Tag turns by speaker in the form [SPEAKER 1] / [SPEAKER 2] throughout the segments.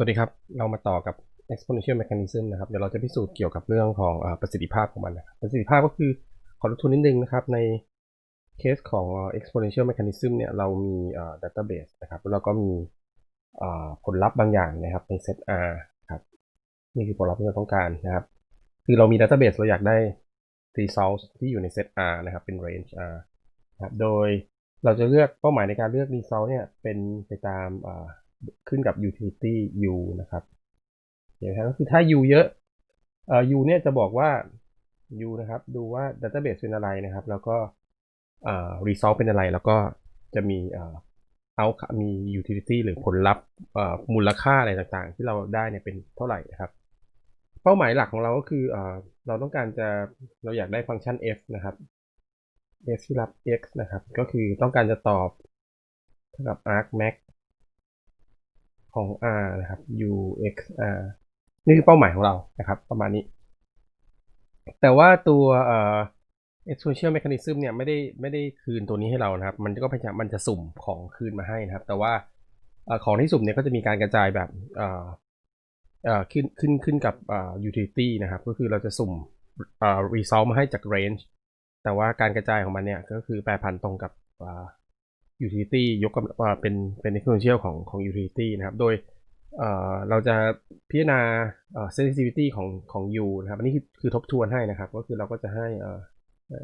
[SPEAKER 1] สวัสดีครับ เรามาต่อกับ exponential mechanism นะครับ เดี๋ยวเราจะพิสูจน์เกี่ยวกับเรื่องของอประสิทธิภาพของมันนะครับประสิทธิภาพก็คือขอทบทวนนิดนึงนะครับ ในเคสของ exponential mechanism เนี่ย เรามี database นะครับแล้วเราก็มีผลลัพธ์บางอย่างนะครับในเซต R ครับ นี่คือผลลัพธ์ที่เราต้องการนะครับ คือเรามี database เราอยากได้ result ที่อยู่ในเซต R นะครับ เป็น range R นะครับ โดยเราจะเลือกเป้าหมายในการเลือก result เนี่ย เป็นไปตาม ขึ้นกับ utility u นะครับเดี๋ยวครับก็คือถ้า u เยอะเอ่อ u เนี่ยจะบอกว่า u นะครับ ดูว่า database เป็นอะไรนะครับ แล้วก็เอ่อ result เป็นอะไร แล้วก็จะมีเอ่อ out มี utility หรือผลลัพธ์เอ่อมูลค่าอะไรต่างๆ ที่เราได้เนี่ยเป็นเท่าไหร่นะครับเป้าหมายหลักของเราก็คือเอ่อเราต้องการจะเราอยากได้ฟังก์ชัน f นะครับ f ที่รับ x นะครับ ก็คือต้องการจะตอบเท่ากับ arc max ของ r นะครับ u x r นี่คือเป้าหมายของเรานะครับ ประมาณนี้ แต่ว่าตัวเอ่อ exponential mechanism เนี่ยไม่ได้ไม่ได้คืนตัวนี้ให้เรานะครับ มันก็พยายามมันจะสุ่มของคืนมาให้นะครับ แต่ว่าของที่สุ่มเนี่ยก็จะมีการกระจายแบบเอ่อเอ่อขึ้นขึ้นขึ้นกับอ่า utility นะครับ ก็คือเราจะสุ่มอ่า result มาให้จาก range แต่ว่าการกระจายของมันเนี่ยก็คือแปรพันตรงกับ utility ยกกำว่าเป็นเป็น exponential ของของ utility นะครับ โดยเอ่อเราจะพิจารณาเอ่อ sensitivity ของของ u นะครับ อันนี้คือคือทบทวนให้นะครับ ก็คือเราก็จะให้เอ่อให้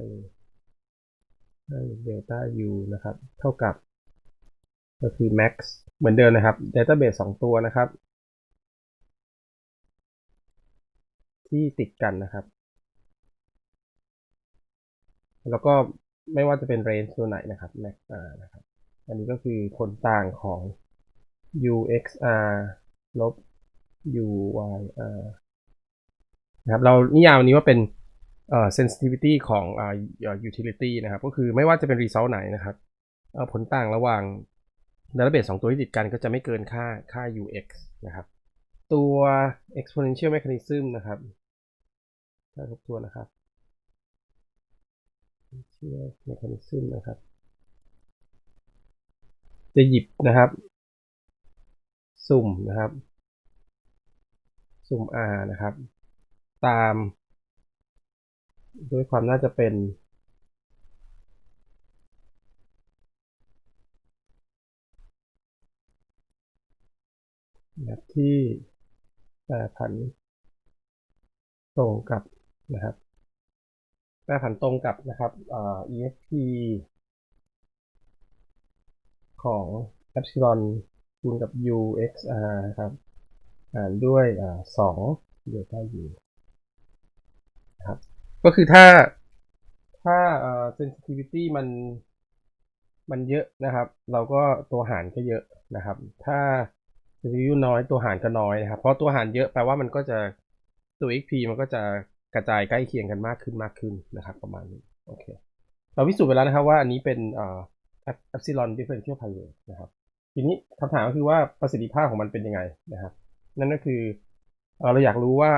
[SPEAKER 1] ให้ delta u นะครับ เท่ากับ ก็คือ max เหมือนเดิมนะครับ database 2 ตัวนะครับ ที่ติดกันนะครับ แล้วก็ไม่ว่าจะเป็น range ตัวไหนนะครับ max r นะครับ อันนี้ก็คือผลต่างของ uxr ลบ uyr นะครับเรานิยามวันนี้ว่าเป็นเอ่อ sensitivity ของอ่า utility นะครับ ก็คือไม่ว่าจะเป็น result ไหนนะครับผลต่างระหว่าง database 2ตัวที่ติดกันก็จะไม่เกินค่าค่า ux นะครับ ตัว exponential mechanism นะครับถ้าทบทวนนะครับ exponential mechanism นะครับ จะหยิบนะครับ สุ่มนะครับ สุ่ม r นะครับ ตาม ด้วยความน่าจะเป็นแบบที่แปรผันตรงกับนะครับแปรผันตรงกับนะครับ EFP ของ epsilon คูณกับ uxr นะครับ หารด้วยสองเดลต้า u นะครับ ก็คือถ้าถ้า sensitivity มันมันเยอะนะครับ เราก็ตัวหารก็เยอะนะครับ ถ้า sensitivity น้อยตัวหารก็น้อยนะครับ เพราะตัวหารเยอะแปลว่ามันก็จะตัว xp มันก็จะกระจายใกล้เคียงกันมากขึ้นมากขึ้นนะครับ ประมาณนี้โอเคเราพิสูจน์ไปแล้วนะครับว่าอันนี้เป็น epsilon differential pilot นะครับ ทีนี้คำถามก็คือว่าประสิทธิภาพของมันเป็นยังไงนะครับ นั่นก็คือเราอยากรู้ว่า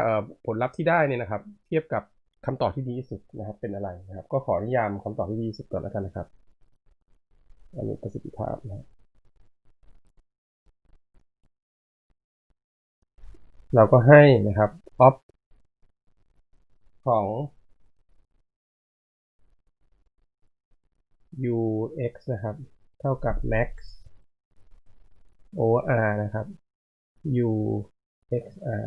[SPEAKER 1] ผลลัพธ์ที่ได้เนี่ยนะครับ เทียบกับคำตอบที่ดีที่สุดนะครับ เป็นอะไรนะครับ ก็ขอนิยามคำตอบที่ดีที่สุดก่อนแล้วกันนะครับอันนี้ประสิทธิภาพนะเราก็ให้นะครับ op ของ ux นะครับ เท่ากับ max over r นะครับ uxr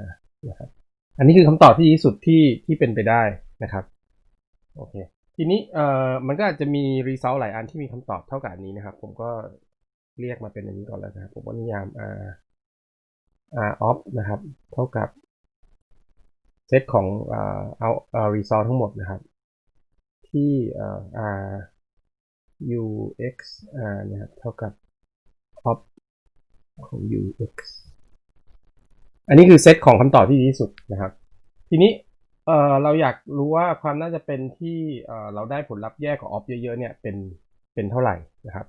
[SPEAKER 1] นะครับ อันนี้คือคำตอบที่ดีสุดที่ที่เป็นไปได้นะครับ โอเค ทีนี้เอ่อมันก็อาจจะมี result หลายอันที่มีคำตอบเท่ากับอันนี้นะครับ ผมก็เรียกมาเป็นอันนี้ก่อนแล้วนะครับผมว่านิยาม r r of นะครับ เท่ากับเซตของเอาเอา result ทั้งหมดนะครับ ที่ r u x r นะครับเท่ากับ of ของ u x อันนี้คือเซตของคำตอบที่ดีที่สุดนะครับ ทีนี้เออเราอยากรู้ว่าความน่าจะเป็นที่เออเราได้ผลลัพธ์แยกของ of เยอะๆเนี่ยเป็นเป็นเท่าไหร่นะครับ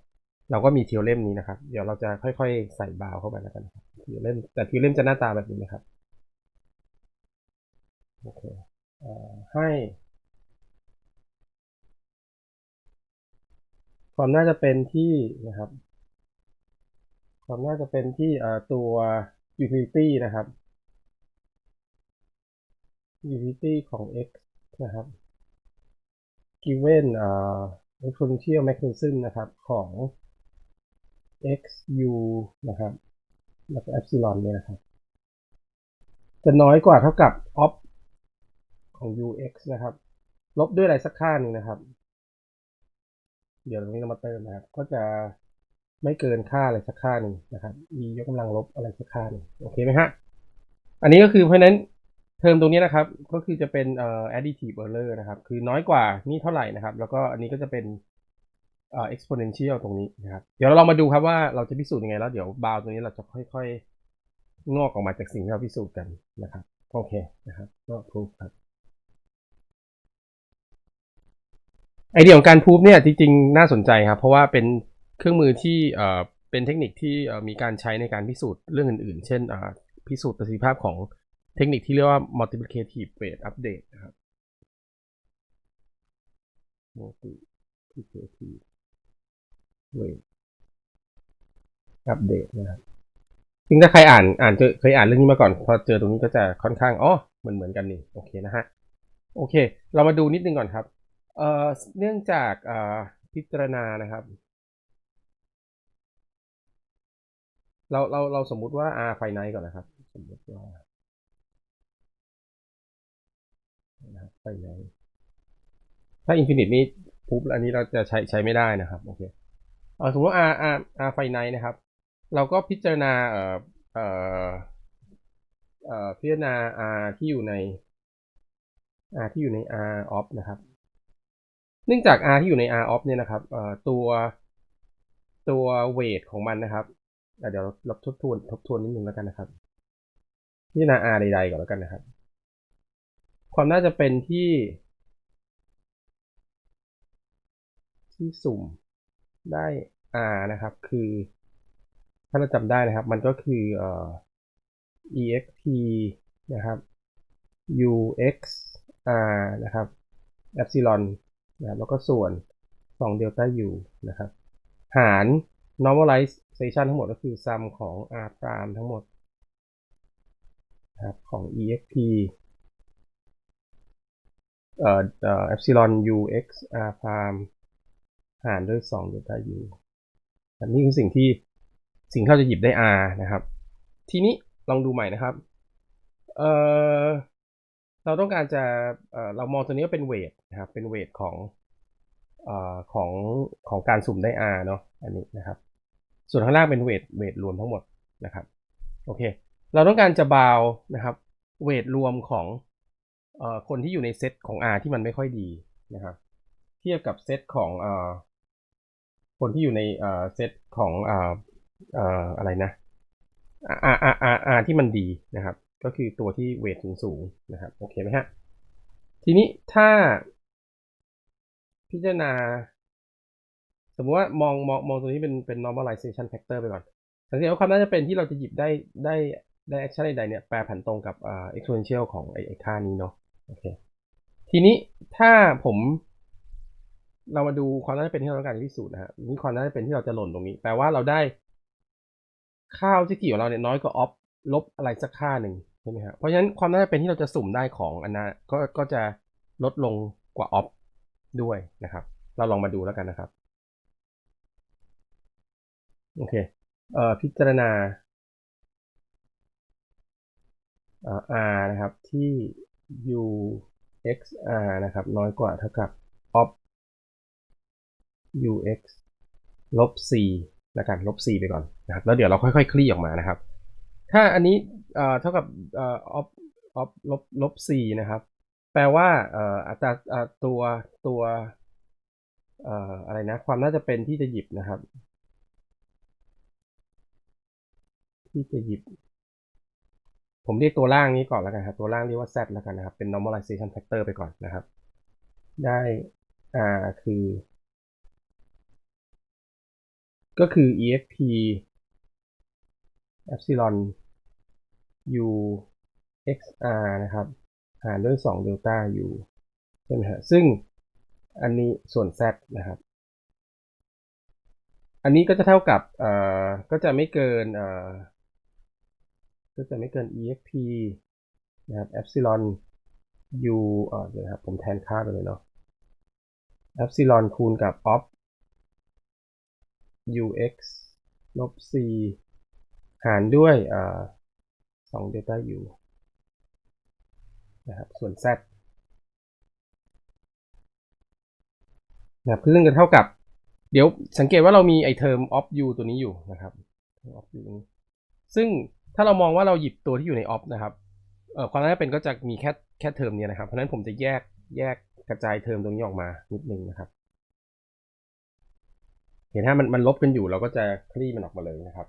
[SPEAKER 1] เราก็มีเทเล่มนี้นะครับ เดี๋ยวเราจะค่อยๆ ใส่บาวเข้าไปแล้วกันครับเทเล่มแต่เทเล่มจะหน้าตาแบบนี้นะครับโอเคให้ ความน่าจะเป็นที่นะครับ ความน่าจะเป็นที่ตัว utility นะครับ utility ของ x นะครับ given ออ exponential mechanism นะครับของ x u นะครับแล้วก็ epsilon เนี่ยนะครับ จะน้อยกว่าเท่ากับ op ของ ux นะครับ ลบด้วยอะไรสักค่าหนึ่งนะครับ เดี๋ยวตรงนี้เรามาเติมนะครับ ก็จะไม่เกินค่าอะไรสักค่าหนึ่งนะครับ e ยกกำลังลบอะไรสักค่าหนึ่งโอเคไหมฮะ อันนี้ก็คือเพราะฉะนั้นเทอมตรงนี้นะครับ ก็คือจะเป็นเอ่อ additive error นะครับ คือน้อยกว่านี่เท่าไหร่นะครับ แล้วก็อันนี้ก็จะเป็นเอ่อ exponential ตรงนี้นะครับ เดี๋ยวเราลองมาดูครับว่าเราจะพิสูจน์ยังไง แล้วเดี๋ยวบาวตรงนี้เราจะค่อย ๆ งอกออกมาจากสิ่งที่เราพิสูจน์กันนะครับ โอเคนะครับ ก็พูดครับ ไอเดียของการพูฟเนี่ยจริงๆ น่าสนใจครับ เพราะว่าเป็นเครื่องมือที่เอ่อเป็นเทคนิคที่มีการใช้ในการพิสูจน์เรื่องอื่นๆ เช่นพิสูจน์ประสิทธิภาพของเทคนิคที่เรียกว่า multiplicative weight update นะครับ multiplicative weight update นะครับซึ่งถ้าใครอ่านอ่านเจอเคยอ่านเรื่องนี้มาก่อน พอเจอตรงนี้ก็จะค่อนข้างอ๋อเหมือนเหมือนกันนี่ โอเคนะฮะ โอเค เรามาดูนิดนึงก่อนครับ เอ่อเนื่องจากเอ่อพิจารณานะครับ เราเราเราสมมุติว่า r ไฟไนก่อนนะครับ สมมติว่าไฟไนถ้าอินฟินิตนี่ปุ๊บอันนี้เราจะใช้ใช้ไม่ได้นะครับโอเคเออสมมติว่า r r r ไฟไนนะครับ เราก็พิจารณาเอ่อเอ่อเอ่อพิจารณา r ที่อยู่ใน r ที่อยู่ใน r of นะครับ เนื่องจาก r ที่อยู่ใน r of เนี่ยนะครับตัวตัวเวทของมันนะครับเดี๋ยวเราทบทวนทบทวนนิดนึงแล้วกันนะครับพิจารณา r ใดๆก่อนแล้วกันนะครับ ความน่าจะเป็นที่ ที่สุ่มได้ r นะครับ คือ ถ้าเราจำได้นะครับ มันก็คือเอ่อ exp นะครับ ux r นะครับ epsilon นะแล้วก็ส่วน2 delta u นะครับ หาร normalization ทั้งหมดก็คือ sum ของ r prime ทั้งหมดนะครับของ exp เอ่อเอ่อ epsilon ux r prime หารด้วย2 delta u อันนี้คือสิ่งที่สิ่งที่เราจะหยิบได้ r นะครับ ทีนี้ลองดูใหม่นะครับ เอ่อ เราต้องการจะเรามองตัวนี้ว่าเป็นเวทนะครับ เป็นเวทของอของของการสุ่มได้ r เนาะอันนี้นะครับ ส่วนข้างล่างเป็นเวทเวทรวมทั้งหมดนะครับโอเค เราต้องการจะบาวนะครับเวทรวมของอคนที่อยู่ในเซตของ R ที่มันไม่ค่อยดีนะครับ เทียบกับเซตของอคนที่อยู่ในเซตของเอ่อเอ่ออะไรนะ R R R R ที่มันดีนะครับ ก็คือตัวที่เวทสูงๆนะครับโอเคไหมฮะทีนี้ถ้าพิจารณา สมมติว่ามองมองมองตัวนี้เป็นเป็น normalization factor ไปก่อนสังเกตว่าความน่าจะเป็นที่เราจะหยิบได้ได้ได้ action ใดๆเนี่ยแปรผันตรงกับอ่า exponential ของไอ้ไอค่านี้เนาะโอเคทีนี้ถ้าผมเรามาดูความน่าจะเป็นที่เราต้องการพิสูจน์นะฮะนี่ความน่าจะเป็นที่เราจะหล่นตรงนี้ แปลว่าเราได้ค่าที่กี่ของเราเนี่ยน้อยกว่า off ลบอะไรสักค่าหนึ่ง ใช่ไหมฮะเพราะฉะนั้นความน่าจะเป็นที่เราจะสุ่มได้ของอันนั้นก็ก็จะลดลงกว่า off ด้วยนะครับ เราลองมาดูแล้วกันนะครับโอเคเอ่อพิจารณาเอ่อ r นะครับที่ u x r นะครับ น้อยกว่าเท่ากับ of u x ลบ c แล้วกันลบ c ไปก่อนนะครับ แล้วเดี๋ยวเราค่อยๆ คลี่ออกมานะครับ ถ้าอันนี้ เอ่อเท่ากับเอ่อ of of ลบลบ c นะครับ แปลว่าเอ่ออัตราตัวตัวเอ่ออะไรนะ ความน่าจะเป็นที่จะหยิบนะครับ ที่จะหยิบ ผมเรียกตัวล่างนี้ก่อนแล้วกันครับ ตัวล่างเรียกว่า z แล้วกันนะครับ เป็น normalization factor ไปก่อนนะครับ ได้ r คือ ก็คือ exp epsilon u xr นะครับ หารด้วย2 delta u ใช่ไหมฮะซึ่งอันนี้ส่วน z นะครับ อันนี้ก็จะเท่ากับเอ่อก็จะไม่เกินเอ่อก็จะไม่เกิน exp นะครับ epsilon u เอ่อเดี๋ยวครับผมแทนค่าไปเลยเนาะ epsilon คูณกับ op ux ลบ c หารด้วยอ่า 2 delta u นะครับส่วน z นะครับซึ่งจะเท่ากับ เดี๋ยวสังเกตว่าเรามีไอเทอม of u ตัวนี้อยู่นะครับ of u ซึ่งถ้าเรามองว่าเราหยิบตัวที่อยู่ใน of นะครับเอ่อความน่าเป็นก็จะมีแค่แค่เทอมเนี้ยนะครับ เพราะฉะนั้นผมจะแยกแยกกระจายเทอมตรงนี้ออกมานิดนึงนะครับ เห็นถ้ามันมันลบกันอยู่เราก็จะคลี่มันออกมาเลยนะครับ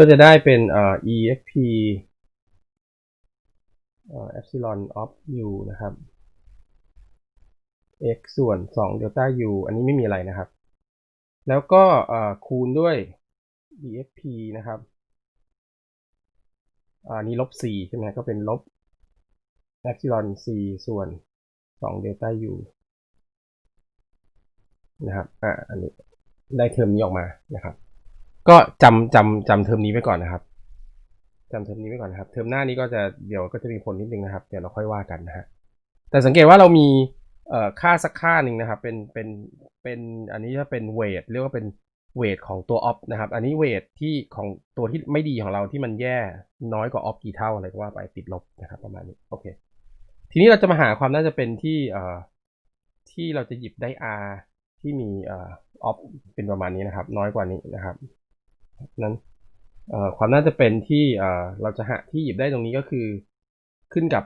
[SPEAKER 1] ก็จะได้เป็นเอ่อ exp เอ่อ epsilon of u นะครับ x ส่วน2 delta u อันนี้ไม่มีอะไรนะครับ แล้วก็เอ่อคูณด้วย exp นะครับอันนี้ลบ 4 ใช่ไหมก็เป็นลบ epsilon c ส่วน2 delta u นะครับ อ่า อันนี้ได้เทอมนี้ออกมานะครับ ก็จำจำจำเทอมนี้ไว้ก่อนนะครับจำเทอมนี้ไว้ก่อนนะครับเทอมหน้านี้ก็จะเดี๋ยวก็จะมีผลนิดนึงนะครับ เดี๋ยวเราค่อยว่ากันนะฮะแต่สังเกตว่าเรามีเอ่อค่าสักค่าหนึ่งนะครับ เป็นเป็นเป็นอันนี้จะเป็นเวทเรียกว่าเป็นเวทของตัวออฟนะครับ อันนี้เวทที่ของตัวที่ไม่ดีของเราที่มันแย่น้อยกว่าออฟกี่เท่าอะไรก็ว่าไปติดลบนะครับประมาณนี้โอเค ทีนี้เราจะมาหาความน่าจะเป็นที่เอ่อที่เราจะหยิบได้ r ที่มีเอ่อออฟเป็นประมาณนี้นะครับ น้อยกว่านี้นะครับ นั้นความน่าจะเป็นที่เราจะหาที่หยิบได้ตรงนี้ก็คือขึ้นกับ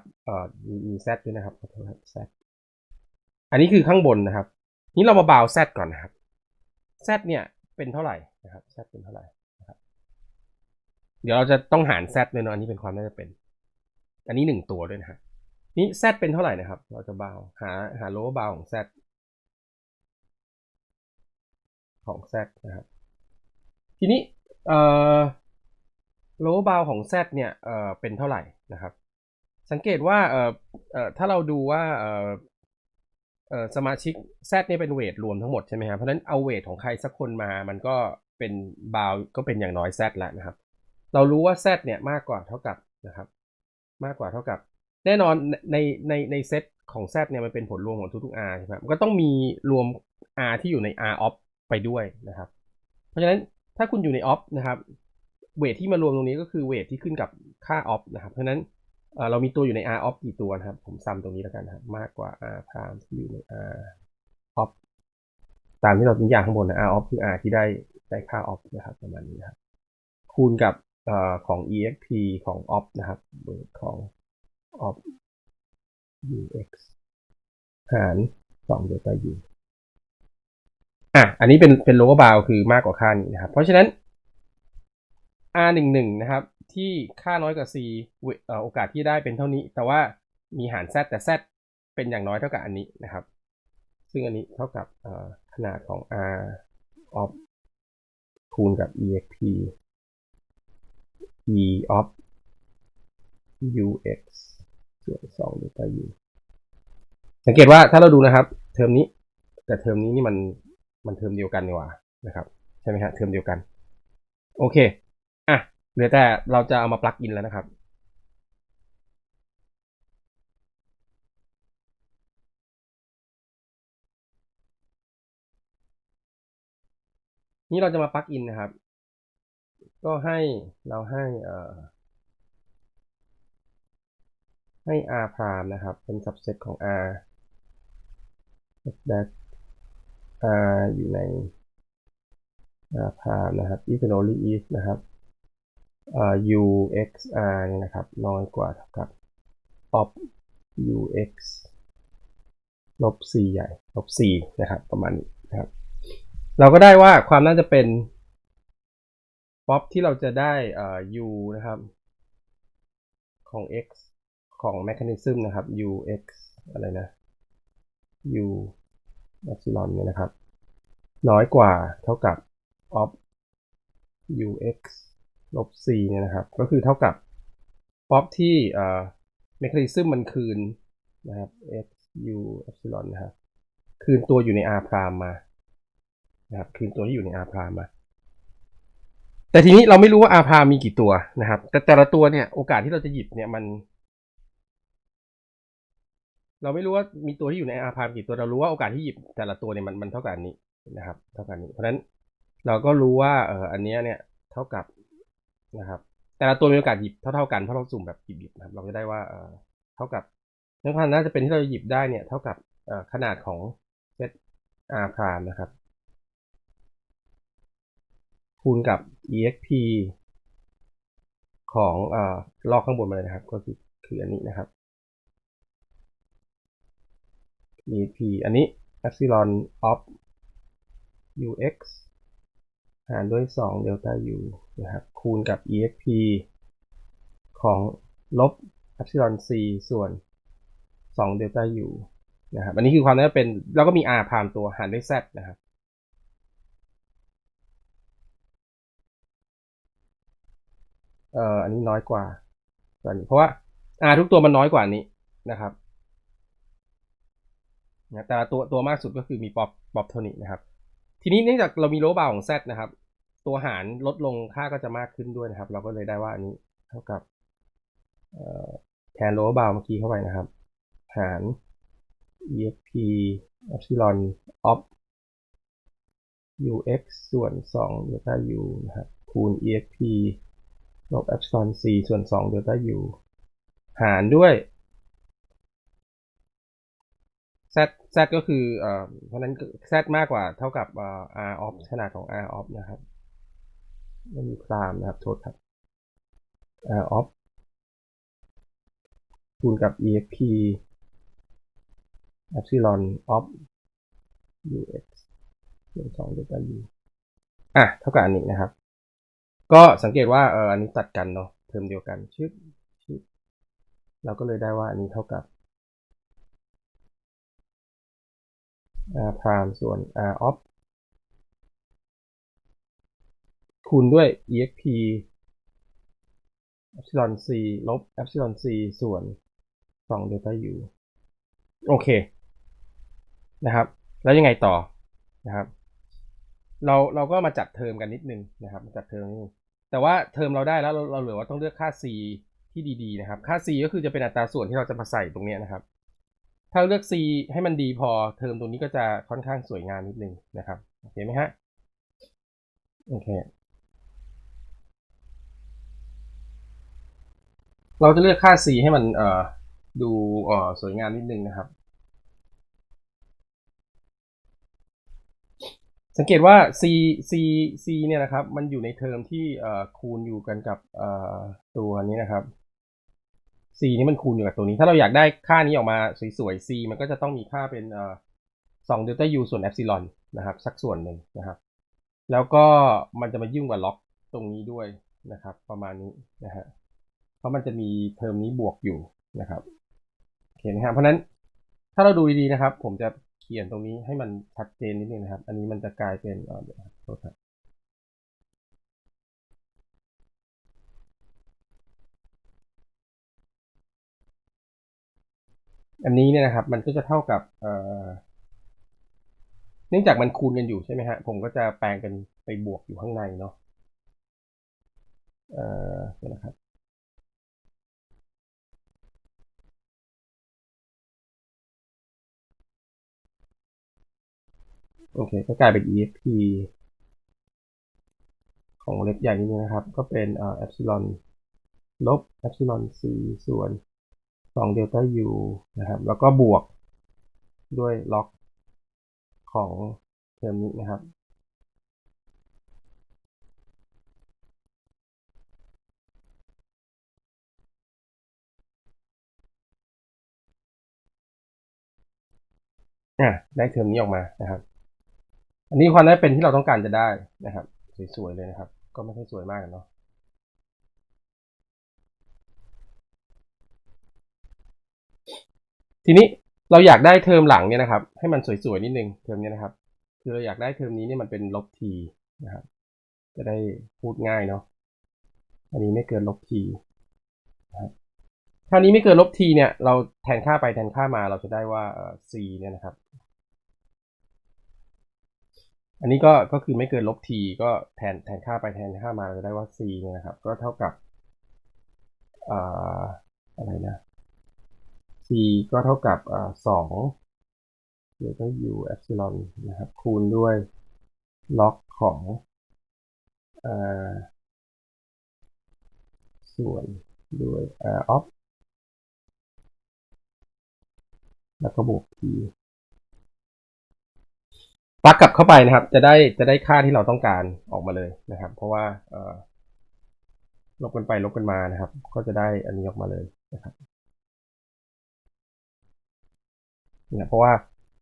[SPEAKER 1] มีมี z ด้วยนะครับขอโทษครับ z อันนี้คือข้างบนนะครับ นี้เรามาบาว z ก่อนนะครับ z เนี่ยเป็นเท่าไหร่นะครับ z เป็นเท่าไหร่นะครับเดี๋ยวเราจะต้องหาร z เลยเนาะอันนี้เป็นความน่าจะเป็น อันนี้หนึ่งตัวด้วยนะฮะนี่ z เป็นเท่าไหร่นะครับ เราจะบาวหาหา lower bound ของ z ของ z นะครับทีนี้ เอ่อ lower bound ของ z เนี่ยเอ่อเป็นเท่าไหร่นะครับ สังเกตว่าเอ่อเอ่อถ้าเราดูว่าเอ่อเอ่อสมาชิก z เนี่ยเป็นเวทรวมทั้งหมดใช่ไหมครับเพราะฉะนั้นเอาเวทของใครสักคนมามันก็เป็นบาวก็เป็นอย่างน้อย z แล้วนะครับ เรารู้ว่า z เนี่ยมากกว่าเท่ากับนะครับ มากกว่าเท่ากับ แน่นอนในในในเซตของ z เนี่ยมันเป็นผลรวมของทุกๆ r ใช่ไหมครับมันก็ต้องมีรวม r ที่อยู่ใน r of ไปด้วยนะครับ เพราะฉะนั้น ถ้าคุณอยู่ใน of นะครับ เวทที่มารวมตรงนี้ก็คือเวทที่ขึ้นกับค่า of นะครับ เพราะนั้นเรามีตัวอยู่ใน r of กี่ตัวนะครับ ผมซ้ำตรงนี้แล้วกันนะครับมากกว่า r prime ที่อยู่ใน r of ตามที่เราตัวอย่างข้างบนนะ r of คือ r ที่ได้ได้ค่า of นะครับประมาณนี้นะครับคูณกับอของ exp ของ of นะครับเวทของ of ux หาร2 delta u อะอันนี้เป็นเป็น lower bound คือมากกว่าค่านี้นะครับ เพราะฉะนั้น r 1 1 นะครับ ที่ค่าน้อยกว่า c โอกาสที่ได้เป็นเท่านี้ แต่ว่ามีหาร z แต่ z เป็นอย่างน้อยเท่ากับอันนี้นะครับ ซึ่งอันนี้เท่ากับขนาดของ r of คูณกับ exp e of ux ส่วน2 delta u สังเกตว่าถ้าเราดูนะครับ เทอมนี้กับเทอมนี้นี่มัน มันเทอมเดียวกันนี่หว่านะครับ ใช่ไหมฮะเทอมเดียวกัน โอเคอะเหลือแต่เราจะเอามาปลักอินแล้วนะครับนี่เราจะมาปลักอินนะครับ ก็ให้เราให้เอ่อให้ r prime นะครับ เป็น subset ของ r dash r อยู่ใน r prime นะครับ if and only if นะครับ u x r เนี่ยนะครับ น้อยกว่าเท่ากับ of u x ลบ c ใหญ่ ลบ c นะครับ ประมาณนี้นะครับ เราก็ได้ว่าความน่าจะเป็นป๊อปที่เราจะได้เอ่อ u นะครับ ของ x ของ mechanism นะครับ u x อะไรนะ u epsilon เนี่ยนะครับ น้อยกว่าเท่ากับ of u x ลบ c เนี่ยนะครับ ก็คือเท่ากับป๊อปที่เอ่อ mechanism มันคืนนะครับ x u epsilon นะครับคืนตัวอยู่ใน R พรามมานะครับคืนตัวที่อยู่ใน R พรามมา แต่ทีนี้เราไม่รู้ว่า R พรามมีกี่ตัวนะครับ แต่แต่ละตัวเนี่ยโอกาสที่เราจะหยิบเนี่ยมัน เราไม่รู้ว่ามีตัวที่อยู่ใน R พรามกี่ตัวเรารู้ว่าโอกาสที่หยิบแต่ละตัวเนี่ยมันมันเท่ากับอันนี้นะครับ เท่ากับนนี้ เพราะฉะนั้นเราก็รู้ว่าเอออันนี้เนี่ยเท่ากับนะครับ แต่ละตัวมีโอกาสหยิบเท่าเท่ากันเพราะเราสุ่มแบบหยิบหยิบนะครับ เราจะได้ว่าเออเท่ากับเนื้อพันน่าจะเป็นที่เราหยิบได้เนี่ย เท่ากับเอ่อขนาดของเซต R พรามนะครับคูณกับ exp ของเอ่อลอกข้างบนมาเลยนะครับ ก็คือคืออันนี้นะครับ ep อันนี้ epsilon of ux หารด้วย2 delta u นะครับคูณกับ exp ของลบ epsilon c ส่วน2 delta u นะครับอันนี้คือความน่าจะเป็น แล้วก็มี r พามตัวหารด้วย z นะครับเอ่ออันนี้น้อยกว่านี้เพราะว่า r ทุกตัวมันน้อยกว่านี้นะครับ นะแต่ละตัวตัวมากสุดก็คือมีป๊อปป๊อปเท่านี้นะครับ ทีนี้เนื่องจากเรามีโลบาของ z นะครับ ตัวหารลดลงค่าก็จะมากขึ้นด้วยนะครับ เราก็เลยได้ว่าอันนี้เท่ากับแทนโลบาเมื่อกี้เข้าไปนะครับ หาร exp epsilon of ux ส่วน2 delta u นะครับคูณ exp ลบ epsilon c ส่วน2 delta u หารด้วย z z ก็คือเอ่อเพราะนั้น z มากกว่าเท่ากับเอ่อ r of ขนาดของ r of นะครับไม่มีพรามนะครับโทษครับ r of คูณกับ exp epsilon of ux ส่วน2 delta u อะ เท่ากับอันนี้นะครับ ก็สังเกตว่าเอออันนี้ตัดกันเนาะเทอมเดียวกันชึบชึบเราก็เลยได้ว่าอันนี้เท่ากับ r prime ส่วน r of คูณด้วย exp epsilon c ลบ epsilon c ส่วน2 delta u โอเค นะครับ แล้วยังไงต่อนะครับ เราเราก็มาจัดเทอมกันนิดนึงนะครับมาจัดเทอมนิดนึงแต่ว่าเทอมเราได้แล้วเราเราเหลือว่าต้องเลือกค่า c ที่ดีๆนะครับ ค่า c ก็คือจะเป็นอัตราส่วนที่เราจะมาใส่ตรงนี้นะครับ ถ้าเลือก c ให้มันดีพอเทอมตรงนี้ก็จะค่อนข้างสวยงามนิดนึงนะครับ โอเคไหมฮะ โอเค เราจะเลือกค่า c ให้มันเอ่อดูเอ่อสวยงามนิดนึงนะครับ สังเกตว่า c c c เนี่ยนะครับ มันอยู่ในเทอมที่เอ่อคูณอยู่กันกับเอ่อตัวนี้นะครับ c นี่มันคูณอยู่กับตัวนี้ ถ้าเราอยากได้ค่านี้ออกมาสวยๆ c มันก็จะต้องมีค่าเป็นเอ่อ2 delta u ส่วน epsilon นนะครับ สักส่วนหนึ่งนะครับ แล้วก็มันจะมายุ่งกับล็อกตรงนี้ด้วยนะครับ ประมาณนี้นะฮะเพราะมันจะมีเทอมนี้บวกอยู่นะครับโอเคนะครับเพราะนั้นถ้าเราดูดีๆนะครับ ผมจะเขียนตรงนี้ให้มันชัดเจนนิดนึงนะครับ อันนี้มันจะกลายเป็นเดี๋ยวโทษครับ อันนี้เนี่ยนะครับ มันก็จะเท่ากับเนื่องจากมันคูณกันอยู่ใช่ไหมฮะ ผมก็จะแปลงเป็นไปบวกอยู่ข้างในเนาะเอ่อเดี๋ยวนะครับโอเค ก็กลายเป็น exp ของเล็บใหญ่นี้นะครับ ก็เป็นเอ่อ epsilon ลบ epsilon c ส่วน 2 delta u นะครับ แล้วก็บวกด้วยล็อกของเทอมนี้นะครับอะได้เทอมนี้ออกมานะครับ อันนี้ความได้เป็นที่เราต้องการจะได้นะครับ สวยๆเลยนะครับ ก็ไม่ใช่สวยมากเนาะ ทีนี้เราอยากได้เทอมหลังเนี่ยนะครับ ให้มันสวยๆนิดนึงเทอมนี้นะครับ คือเราอยากได้เทอมนี้เนี่ยมันเป็นลบทีนะครับจะได้พูดง่ายเนาะอันนี้ไม่เกินลบทีนะครับถ้านี้ไม่เกินลบทีเนี่ย เราแทนค่าไปแทนค่ามาเราจะได้ว่าเออ c เนี่ยนะครับ อันนี้ก็ก็คือไม่เกินลบ t ก็แทนแทนค่าไปแทนค่ามาเราจะได้ว่า c เนี่ยนะครับ ก็เท่ากับอ่าอะไรนะ ก็เท่ากับอ่าสองเดี๋ยวก็ u epsilon นะครับ คูณด้วยล็อกของอส่วนด้วย r of แล้วก็บวก t ปลักกลับเข้าไปนะครับ จะได้จะได้ค่าที่เราต้องการออกมาเลยนะครับ เพราะว่าลบกันไปลบกันมานะครับ ก็จะได้อันนี้ออกมาเลยนะครับ นี่ยเพราะว่า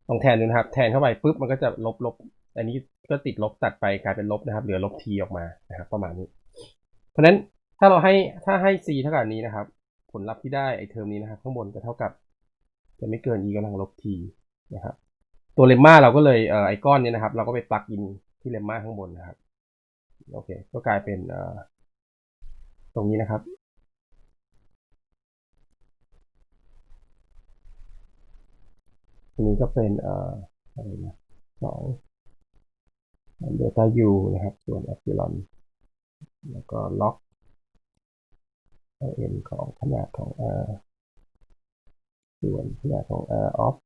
[SPEAKER 1] ลองแทนดูนะครับ แทนเข้าไปปุ๊บมันก็จะลบลบอันนี้ก็ติดลบตัดไปกลายเป็นลบนะครับ เหลือลบ t ออกมานะครับ ประมาณนี้ เพราะฉะนั้นถ้าเราให้ถ้าให้ c เท่ากับนี้นะครับ ผลลัพธ์ที่ได้ไอ้เทอมนี้นะครับ ข้างบนจะเท่ากับ จะไม่เกิน e กำลังลบ t นะครับ ตัวเลมมาเราก็เลยเอ่อไอคอนเนี้นะครับ เราก็ไปปลักอินที่เลมมาข้างบนนะครับโอเค ก็กลายเป็นเอ่อตรงนี้นะครับ ทีนี้ก็เป็นเอ่ออะไรนะสองเดลต้า u นะครับ ส่วนแอปซิลอนแล้วก็ล็อก n ของขนาดของ r ส่วนขนาดของ r of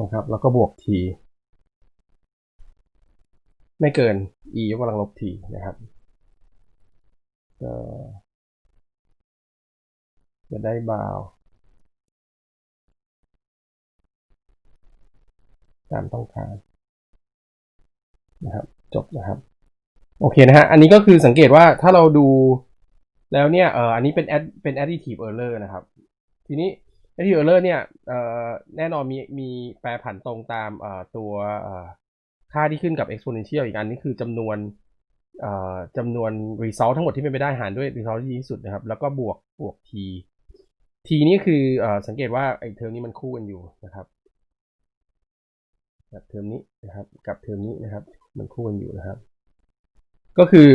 [SPEAKER 1] นะครับ แล้วก็บวก t ไม่เกิน e ยกกำลังลบ t นะครับจะได้บาวตามต้องการนะครับ จบนะครับ โอเคนะฮะ อันนี้ก็คือสังเกตว่าถ้าเราดูแล้วเนี่ยเอ่ออันนี้เป็น add เป็น additive error นะครับ ทีนี้ additive error เนี่ยเอ่อแน่นอนมีมีแปรผันตรงตามเอ่อตัวเออ ค่าที่ขึ้นกับ exponential อีกอันนี้คือจำนวนจำนวน result ทั้งหมดที่เป็นไปได้หารด้วย result ที่ดีที่สุดนะครับ แล้วก็บวกบวก t t นี่คืออสังเกตว่าไอ้เทอมนี้มันคู่กันอยู่นะครับกับเทอมนี้นะครับ กับเทอมนี้นะครับ มันคู่กันอยู่นะครับ ก็คือ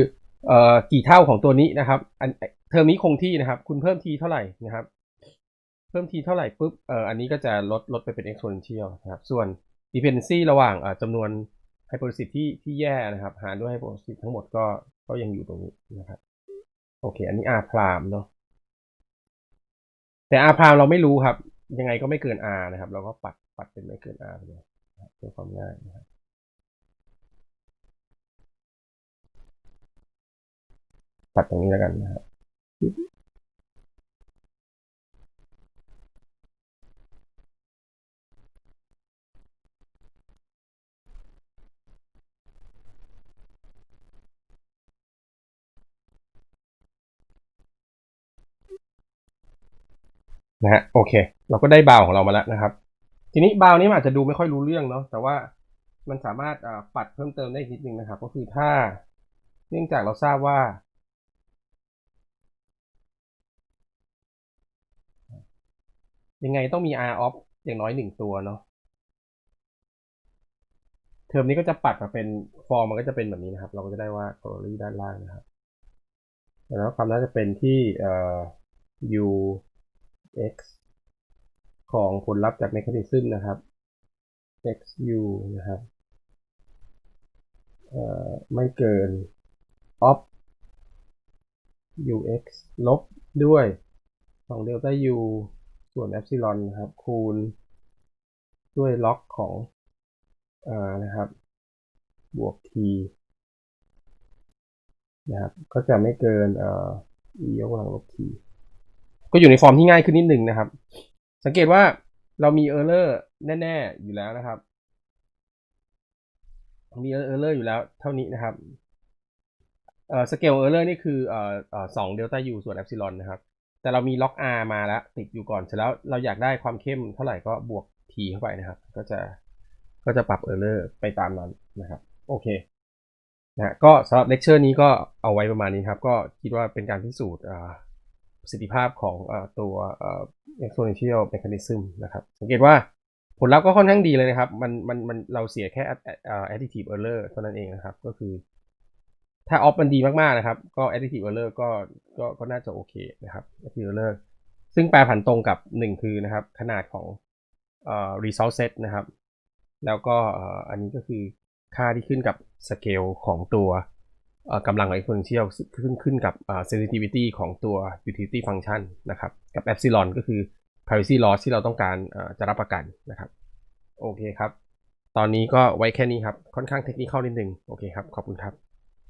[SPEAKER 1] อกี่เท่าของตัวนี้นะครับอันเทอมนี้คงที่นะครับ คุณเพิ่ม t เท่าไหร่นะครับ เพิ่ม t เท่าไหร่ปุ๊บเอออันนี้ก็จะลดลดไปเป็น exponential นะครับ ส่วน dependency ระหว่างอ่าจำนวน hypothesis ที่ที่แย่นะครับ หารด้วย hypothesis ทั้งหมดก็ก็ยังอยู่ตรงนี้นะครับ โอเค อันนี้ r prime เนาะแต่ r prime เราไม่รู้ครับ ยังไงก็ไม่เกิน r นะครับ เราก็ปัดปัดเป็นไม่เกิน r เลยเพื่อความง่ายนะครับปัดตรงนี้แล้วกันนะครับ นะฮะโอเค เราก็ได้บาวของเรามาแล้วนะครับ ทีนี้บาวนี้อาจจะดูไม่ค่อยรู้เรื่องเนาะแต่ว่ามันสามารถอ่าปัดเพิ่มเติมได้อีกนิดนึงนะครับ ก็คือถ้าเนื่องจากเราทราบว่า ยังไงต้องมี r of อย่างน้อยหนึ่งตัวเนาะเทอมนี้ก็จะปัดมาเป็นฟอร์มมันก็จะเป็นแบบนี้นะครับ เราก็จะได้ว่า corollary ด้านล่างนะครับแล้วความน่าจะเป็นที่เอ่อ u x ของผลลัพธ์จากเมคานิซึมนะครับ xu นะครับไม่เกิน of ux ลบด้วยของเดลต้า u ส่วน epsilon นนะครับ คูณ ด้วยล็อกของอนะครับ บวก t นะครับ ก็จะไม่เกินเอ่อ e ยกกำลังลบ t ก็อยู่ในฟอร์มที่ง่ายขึ้นนิดหนึ่งนะครับ สังเกตว่าเรามี error แน่ ๆ อยู่แล้วนะครับ มี error อยู่แล้วเท่านี้นะครับเอ่อ scale error นี่คือเอ่อเอ่อสอง delta u ส่วน epsilon นะครับ แต่เรามี log r มาแล้วติดอยู่ก่อนเสร็จแล้วเราอยากได้ความเข้มเท่าไหร่ก็บวก t เข้าไปนะครับ ก็จะก็จะปรับ error ไปตามนั้นนะครับ โอเคนะฮะก็สำหรับเลคเชอร์นี้ก็เอาไว้ประมาณนี้ครับ ก็คิดว่าเป็นการพิสูจน์อ่า ประสิทธิภาพของอตัวอ่า exponential mechanism นะครับ สังเกตว่าผลลัพธ์ก็ค่อนข้างดีเลยนะครับ มันมันมันเราเสียแค่ additive error เท่านั้นเองนะครับ ก็คือ ถ้าออฟมันดีมากๆนะครับ ก็ additive error ก็ก็ก็น่าจะโอเคนะครับ additive error ซึ่งแปรผันตรงกับหนึ่งคือนะครับ ขนาดของเอ่อ result set นะครับ แล้วก็อันนี้ก็คือค่าที่ขึ้นกับสเกลของตัว กำลังของ exponential ขึ้นขึ้นกับเอ่อ sensitivity ของตัว utility function นะครับ กับ epsilon ก็คือ privacy loss ที่เราต้องการจะรับประกันนะครับ โอเคครับ ตอนนี้ก็ไว้แค่นี้ครับ ค่อนข้างเทคนิคเข้านิดนึง โอเคครับ ขอบคุณครับ